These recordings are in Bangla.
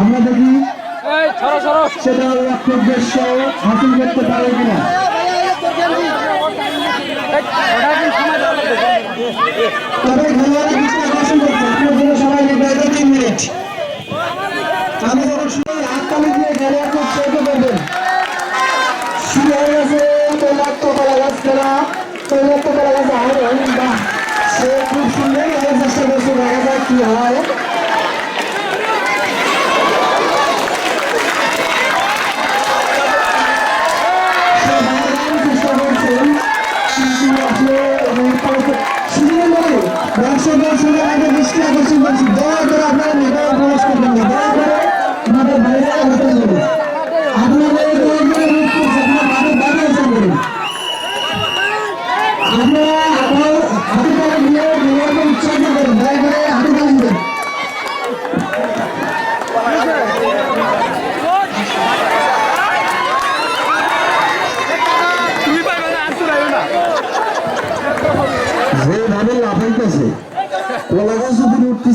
আমরা দেখি সেটা লক্ষ্য উদ্দেশ্য হাসিল করতে পারে কিনা। তবে খেলোয়াড়রা আপনার জন্য সবাই নির্ধারিত তিন মিনিট। আমি যখন শুনি হাততালি দিয়ে খেলোয়াড়কে উৎসাহিত করবেন শুরু হয়ে গেছে তৈলাক্ত কলা গাছ খেলা। তৈলাক্ত কলা গাছ আহরণ বা সে খুব সুন্দর চেষ্টা করছে দেখা কি হয়। দর্শকের সঙ্গে আগে দৃষ্টি আকর্ষণ করছি। দয়া করে আপনারা মেধায় প্রবেশ করবেন না। দয়া করে আমাদের বাইরে হতে দেবেন আপনাদের দয়া করে অনুরোধ করছি আপনারা বাইরে বাইরে আসেন করুন আপনারা আপনার হাতে তালে দিয়ে মেধাকে উৎসাহিত করুন দয়া করে হাতে তালে দিবেন তুমি পারবে না আনতে পারবে না যেভাবে লাফাইতেছে কলা গাছ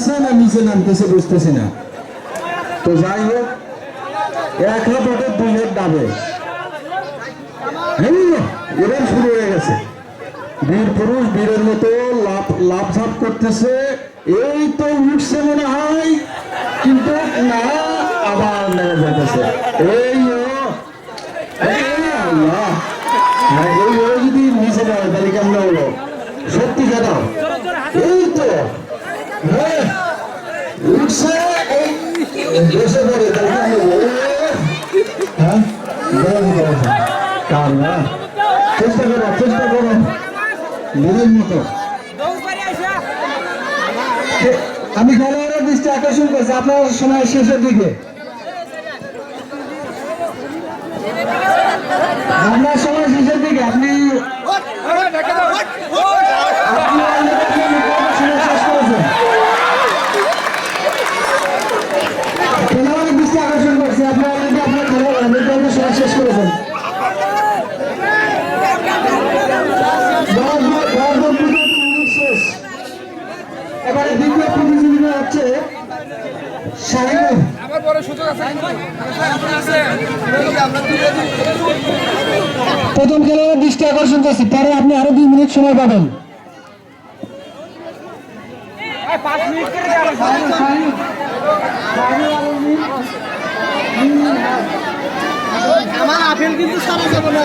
উঠতেছে না নিচে নামতেছে বুঝতেছি না। তো যাই হোক এক হাত দুই হাত ডাবে এবার শুরু হয়ে গেছে। বীর পুরুষ বীরের মতো লাভ লাভ ঝাপ করতেছে। এই তো উঠছে মনে হয় কিন্তু না আবার নেমে যাইতেছে এই এই হ্যাঁ, যদি নিচে যাবে তাহলে কেমন হলো সত্যি কেন এই তো হ্যাঁ চেষ্টা করো করো মতো আমি খেলোয়াড়ের দৃষ্টি আকর্ষণ করছি আপনার সময় শেষের দিকে আপনার সময় শেষের দিকে আপনি already আপনার সময় শেষ করেছেন খেলোয়াড়ের দৃষ্টি আকর্ষণ করছি আপনি অলরেডি আপনার খেলোয়াড় নির্ধারিত সময় শেষ করেছেন দশ দশ দশ দশ মিনিট শেষ এবারে দ্বিতীয় প্রতিযোগিতা হচ্ছে শাহিনুর আমার বড় সুযোগ আছে আছে প্রথম খেলোয়াড়ের দৃষ্টি আকর্ষণ করছি পরে আপনি আরও দুই মিনিট সময় পাবেন। আমার আপেল কিন্তু সারা যাবে না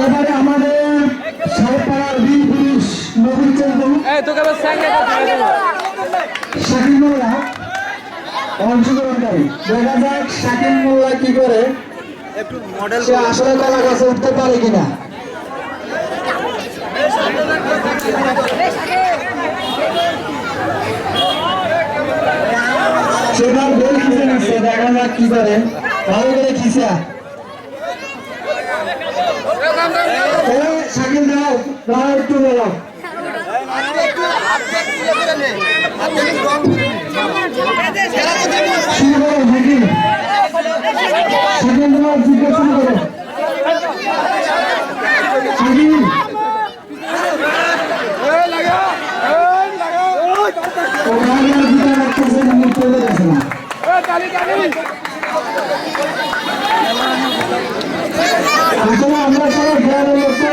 এবারে আমাদের সাহেবপাড়ার বীর পুরুষ নবীন চন্দ্র এই তোকে আবার স্যাঙ্গে শাকিল মোল্লা অংশগ্রহণকারী। দেখা যাক শাকিল মোল্লা কি করে। সে আসলে কলা গাছে উঠতে পারে কিনা। সেবার খিচে নিচ্ছে দেখা যাক কি করে। ভালো করে খিচা শাকিল দাও দাও একটু শুরু করো শাকিল শাকিল তোমার যুদ্ধ শুরু করো শাকিল ওখানে দুটো রাখতেছে কিন্তু চলে গেছে না তালি তালি আসলে আমরা সবাই গ্রামের লোক তো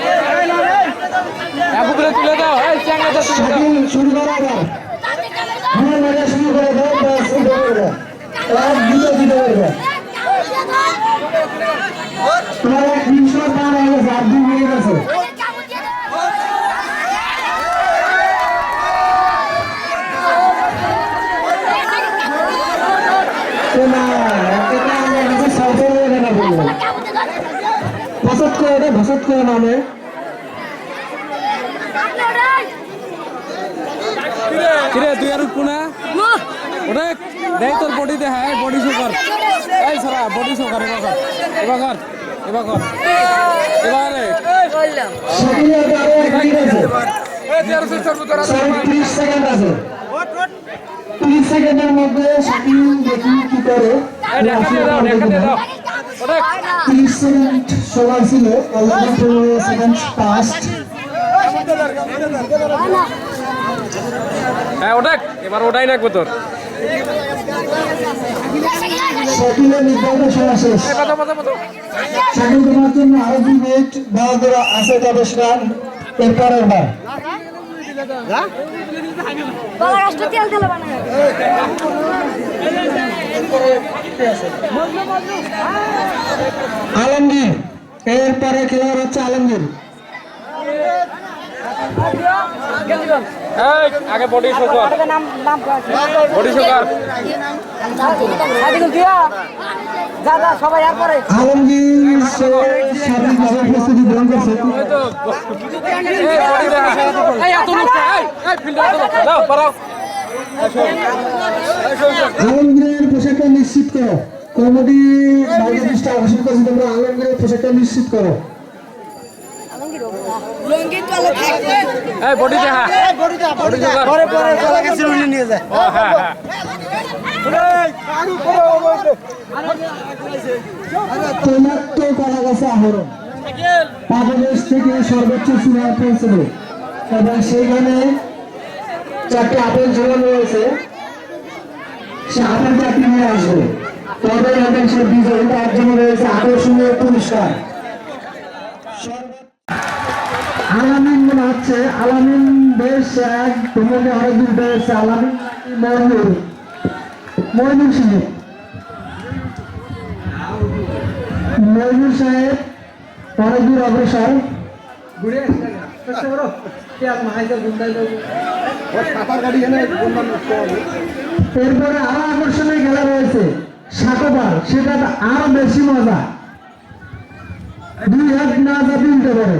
তুলে দাও। শুরু করো আবার শুরু করে দাও করে নামে। কিরে তুই আর উঠবো না? ওটা দেখ তোর বডিতে হ্যাঁ বডি শো কর। এই সরা বডি শো কর এবার কর। এবার কর এবার কর। এবারে তেরোশো সেকেন্ডের মধ্যে শাকিল দেখি কি করে দেখা দেখা সেকেন্ড সময় ছিল সেকেন্ড পাস্ট হ্যাঁ ওটা এবার ওটাই রাখব তোর শাকিলের নির্ধারিত সময় শেষ কথা কথা কথা শাকিল তোমার জন্য আরও দুই মিনিট দেওয়া দেওয়া আছে তবে সেটা এরপরের বার গলা গাছটা তেল তেল আলমগীর এরপরে খেলোয়াড় হচ্ছে আলমগীর। আগে বডি বডি সবাই আলমগীর শারীরিকভাবে গ্রহণ করছে। আলমগীরের পোশাকটা নিশ্চিত করো। বাংলাদেশটা করছে তোমরা আলমগীরের পোশাকটা নিশ্চিত করো। লঙ্গি তো থাকবে। এই বডি দেখা বডি শো কর পরে পরে গলা কাছে উনি নিয়ে যায় ও হ্যাঁ হ্যাঁ তৈলাক্ত করা গেছে আহরণ বাংলাদেশ থেকে সর্বোচ্চ সিনেমা পৌঁছল এবং সেইখানে চারটে আপেল ঝোলানো রয়েছে সে আপেল চারটি নিয়ে আসবে তবে এবং সে বিজয়ী তার জন্য রয়েছে আকর্ষণীয় পুরস্কার। আলামিন মনে হচ্ছে আলামিন বেশ এক তোমাকে আরও দুটো হচ্ছে আলামিন ময়নুর ময়নুর সিং ময়ূর সাহেব অনেক দূর অগ্রসর এরপরে আরও আকর্ষণীয় খেলা রয়েছে সাতবার সেটা আরও বেশি মজা। দুই হাত না যাবে উল্টে পড়ে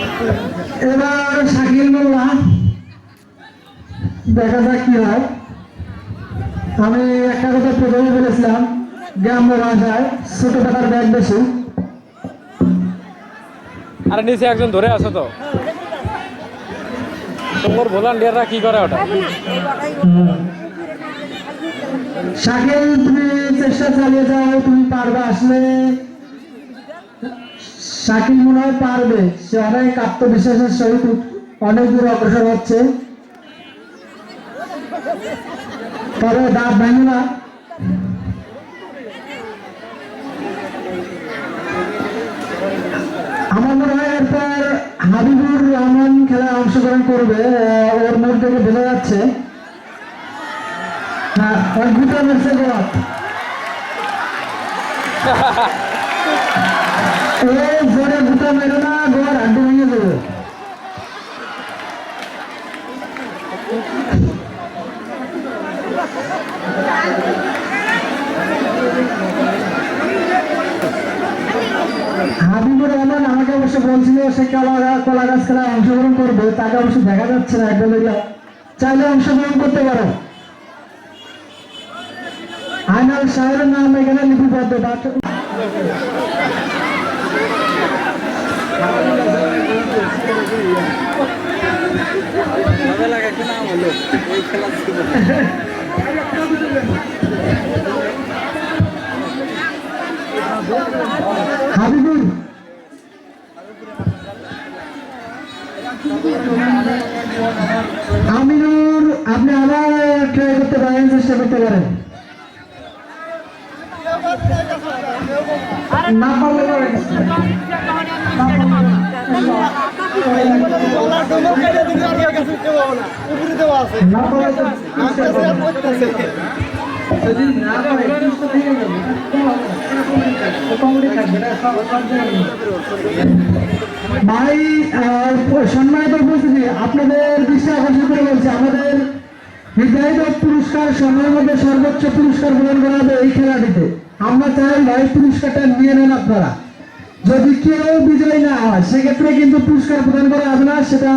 এবার শাকিল মোল্লা। দেখা যাক কি হয়। আমি একটা কথা প্রথমে বলেছিলাম গ্রাম্য ভাষায় ছোট টাকার ব্যাগ বেশি। আরে নিচে একজন ধরে আছো তো। তোমার ভলান্টিয়াররা কি করে ওটা? শাকিল তুমি চেষ্টা চালিয়ে যাও তুমি পারবে আসলে। শাকিল মনে হয় পারবে। সে অনেক আত্মবিশ্বাসের সহিত অনেক দূর অগ্রসর হচ্ছে। তবে দাঁত ভাঙে না। আমার মনে হয় এরপর হাবিবুর রহমান খেলায় অংশগ্রহণ করবে। ওর মুখ থেকে বোঝা যাচ্ছে। হ্যাঁ অদ্ভুত মেসে গোয়াত জোরে দেবে। হাবিবুর রহমান আমাকে অবশ্য বলছিল, সে কলা কলা গাছ খেলায় অংশগ্রহণ করবে, তাকে অবশ্য দেখা যাচ্ছে না একদম চাইলে অংশগ্রহণ করতে পারো। আইনাল সাহেবের নাম এখানে লিপিবদ্ধ। আমিনুর আপনি আবার ট্রাই করতে পারেন চেষ্টা করতে পারেন ভাই সম্মানিত উপস্থিতি আপনাদের দৃষ্টি আকর্ষণ করে বলছি আমাদের নির্ধারিত পুরস্কার সময়ের মধ্যে সর্বোচ্চ পুরস্কার প্রদান করা হবে এই খেলাটিতে। আমরা চাই ভাই পুরস্কারটা নিয়ে নেন আপনারা। যদি কেউ বিজয়ী না হয়, সেক্ষেত্রে কিন্তু পুরস্কার প্রদান করা হবে না, সেটা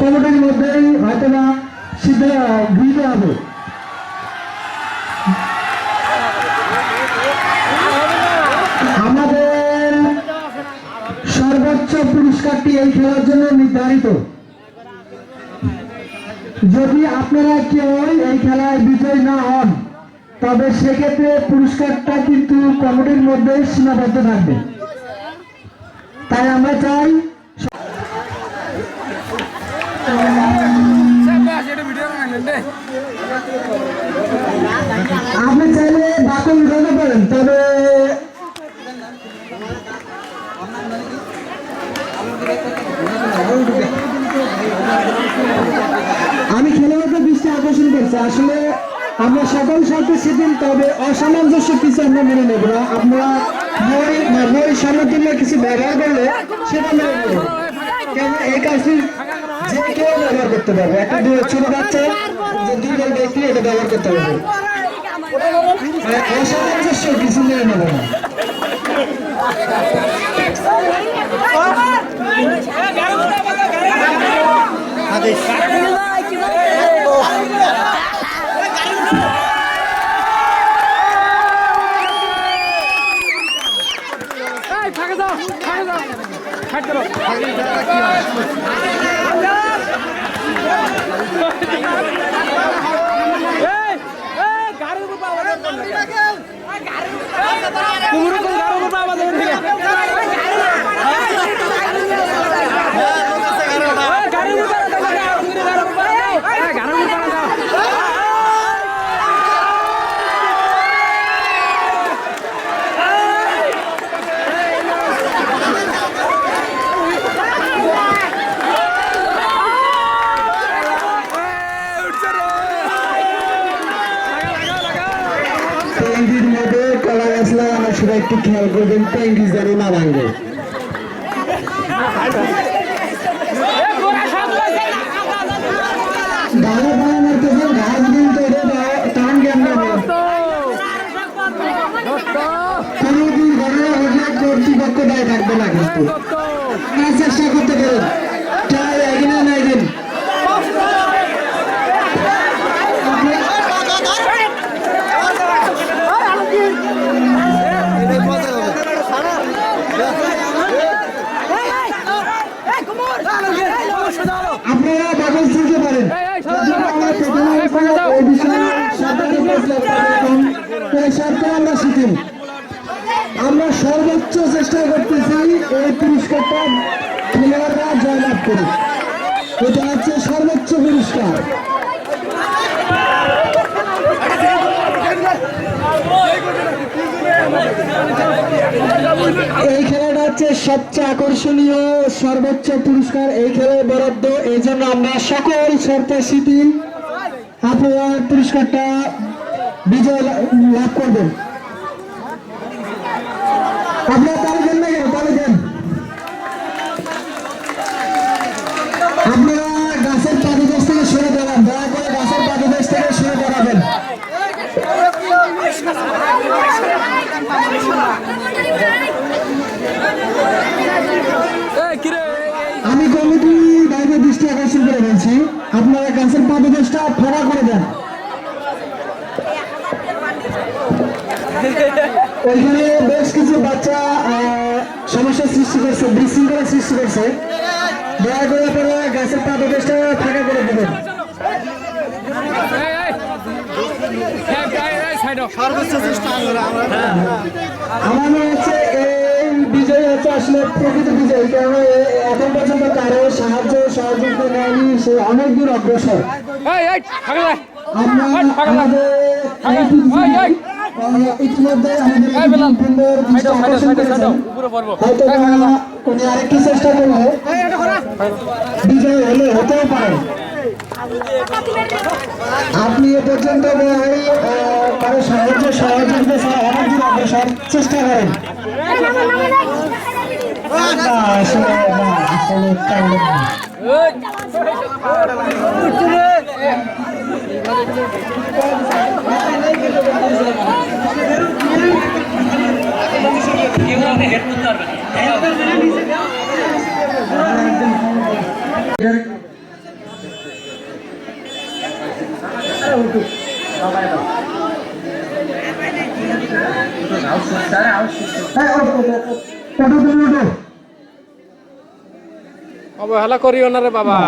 কমিটির মধ্যেই হয়তো বা সিদ্ধ, গৃহীত হবে। আমাদের সর্বোচ্চ পুরস্কারটি এই খেলার জন্য নির্ধারিত। যদি আপনারা কেউ এই খেলায় বিজয় না হন, তবে সেক্ষেত্রে পুরস্কারটা কিন্তু কমিটির মধ্যে সীমাবদ্ধ থাকবে। তাই আমরা চাই আপনি চাইলে বাকল উঠাতে পারেন তবে আমি খেলোয়াড়দের দৃষ্টি আকর্ষণ করছি। আসলে আমরা সকল শর্তে সেদিন, তবে অসামঞ্জস্য কিছু আমরা মেনে নেব না। আপনারা মই বা মই সমতুল্য কিছু ব্যবহার করলে সেটা মেনে নেব। কেন এই কাজটি যে কেউ ব্যবহার করতে পারবে। একটা দু- ছোট বাচ্চা, যে দুজন ব্যক্তি এটা ব্যবহার করতে পারবে। অসামঞ্জস্য কিছু মেনে নেব না। Ah, একটু খেয়াল করবেন ট্যাঙ্কি যেন না ভাঙে গাড়ি বানানোর তখন ঘাস কিন্তু এটা টান জ্ঞান নেবে কোনো দুর্ঘটনা ঘটলে কর্তৃপক্ষ দায় থাকবে না কিন্তু চেষ্টা করতে পারেন না একদিন আপনারা বাগল তুলতে পারেন যদি আমরা প্রথমে এই বিষয়ে সাবধানে বসলাম, তখন আমরা সর্বোচ্চ চেষ্টা করতেছি এই পুরস্কারটা খেলোয়াড়রা জয়লাভ করে এটা হচ্ছে সর্বোচ্চ পুরস্কার। এই খেলাটা হচ্ছে সবচেয়ে আকর্ষণীয়, সর্বোচ্চ পুরস্কার। এই খেলায় বরাদ্দ। এই জন্য আমরা সকল শর্তে শিথিল আপনারা পুরস্কারটা বিজয় লাভ করবেন। আপনারা দেন না কেন? তালে দেন। আপনারা গাছের পাদদেশ থেকে সরে দাঁড়ান দয়া করে গাছের পাদদেশ থেকে সরে দাঁড়াবেন আমি কমিটি বাইরে দৃষ্টি আকর্ষণ করে বলছি আপনারা গাছের পাদদেশটা ফাঁকা করে দেন। ওইখানে বেশ কিছু বাচ্চা আহ, সমস্যার সৃষ্টি করছে বিশৃঙ্খলা সৃষ্টি করছে। দয়া করে আপনারা গাছের পাদদেশটা ফাঁকা করে দেবেন। আমরা মনে হচ্ছে এই বিজয় হচ্ছে আসলে প্রকৃত বিজয়। কারণ এখন পর্যন্ত কারও সাহায্য সহযোগিতা নেয়নি সে অনেক দূর অগ্রসর। আমরা ইতিমধ্যে। উনি আরেকটু চেষ্টা করলে বিজয় হলে হতেও পারে আপনি এ পর্যন্ত কারও সাহায্য সহযোগিতা ছাড়া অনেক দূর অগ্রসর চেষ্টা করেন আসলে অবহেলা করিও না রে বাবা।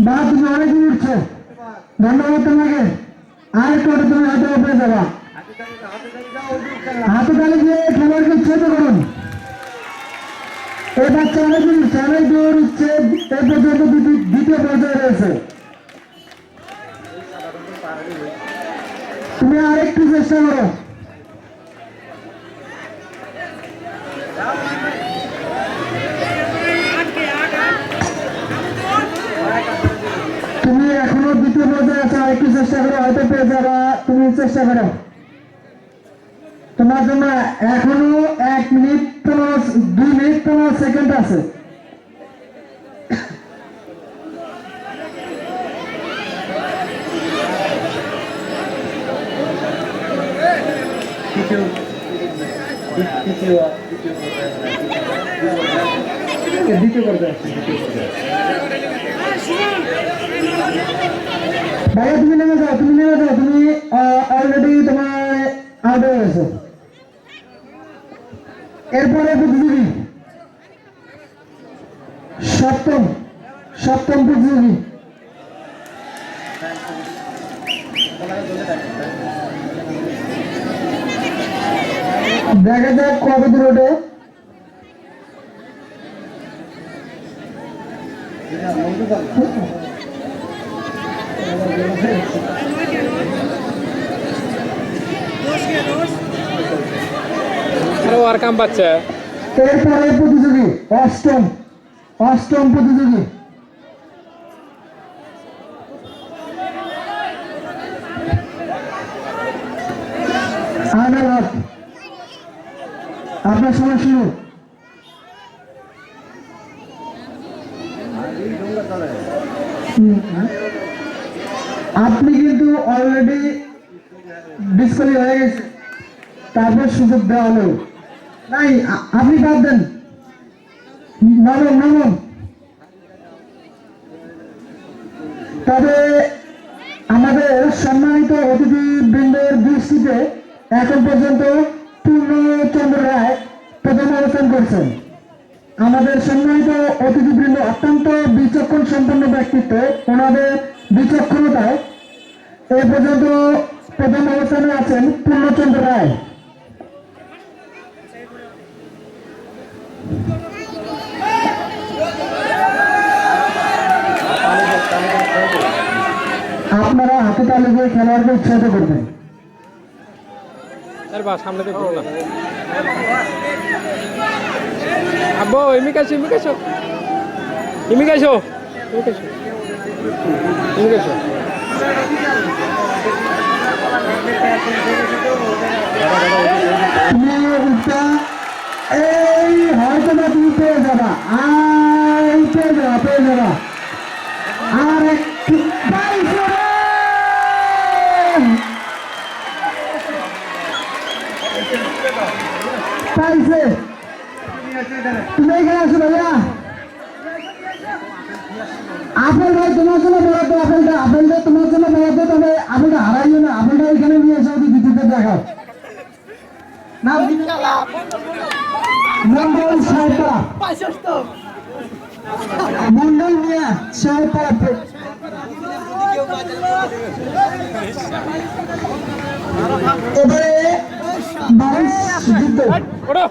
বা তুমি অনেক দূর উঠছো। ধন্যবাদ তোমাকে। আর একটু তুমি হাতে উপরে যাবা। হাতে তালে গিয়ে খেলোয়াড়কে ছোট করুন। এই বাচ্চা অনেক দূর উঠছে, অনেক দূর উঠছে। এ পর্যন্ত দ্বিতীয়- পর্যায়ে রয়েছে। তুমি আর একটু চেষ্টা করো তুমি এখনও দ্বিতীয় পর্যায়ে আছো আর একটু চেষ্টা করো হয়তো পেয়ে যাবা তুমি চেষ্টা করো তোমার জন্য এখনও এক মিনিট পনেরো দুই মিনিট পনেরো সেকেন্ড আছে আসছে, দ্বিতীয় পর্যায়ে। তুমি নেমে যাও তুমি নেমে যাও তুমি অলরেডি তোমার আউট হয়ে গেছো এরপরে প্রতিযোগী সপ্তম সপ্তম প্রতিযোগী দেখা যাক কত দূর ওঠে। আরে আর কাম পাচ্ছে। এরপরে প্রতিযোগী অষ্টম অষ্টম প্রতিযোগী। সময় শুরু আপনি কিন্তু অলরেডি ডিসকলি হয়ে গেছে তারপর সুযোগ দেওয়া হলো। নাই আপনি বাদ দেন। নবম নবম তবে আমাদের সম্মানিত অতিথি বৃন্দের দৃষ্টিতে এখন পর্যন্ত পূর্ণচন্দ্র রায় প্রথম করছেন। আমাদের সম্মানিত অতিথিবৃন্দ অত্যন্ত বিচক্ষণ সম্পন্ন ব্যক্তিত্ব, ওনাদের বিচক্ষণতায় এ পর্যন্ত প্রথম অবস্থানে আছেন পূর্ণচন্দ্র রায়। আপনারা হাতে তালে দিয়ে খেলোয়াড়কে উৎসাহিত করবেন। আরে বা সামনে দেখো না আব্বো ইমিকাইছো ইমিকাইছো ইমিকাইছো ইমিকাইছো ইমিকাইছো তুমি এই হয়তো তুমি পেয়ে যাবা। আর পেয়ে যাবা পেয়ে যাবা। আর একটু রে! পাইছে। তুমি এখানে আসো ভাইয়া? আপেল ভাই, তোমার জন্য বরাদ্দ আপেলটা আপেলটা তোমার জন্য বরাদ্দ, তবে আপেলটা হারাইও না, আপেলটা এখানে নিয়ে এসে ওদের দ্বিতীয়তে দেখাও। মন্ডল সাহেবরা মন্ডল মিয়া সাহেবরা এবারে বাইশ যুদ্ধ ওঠো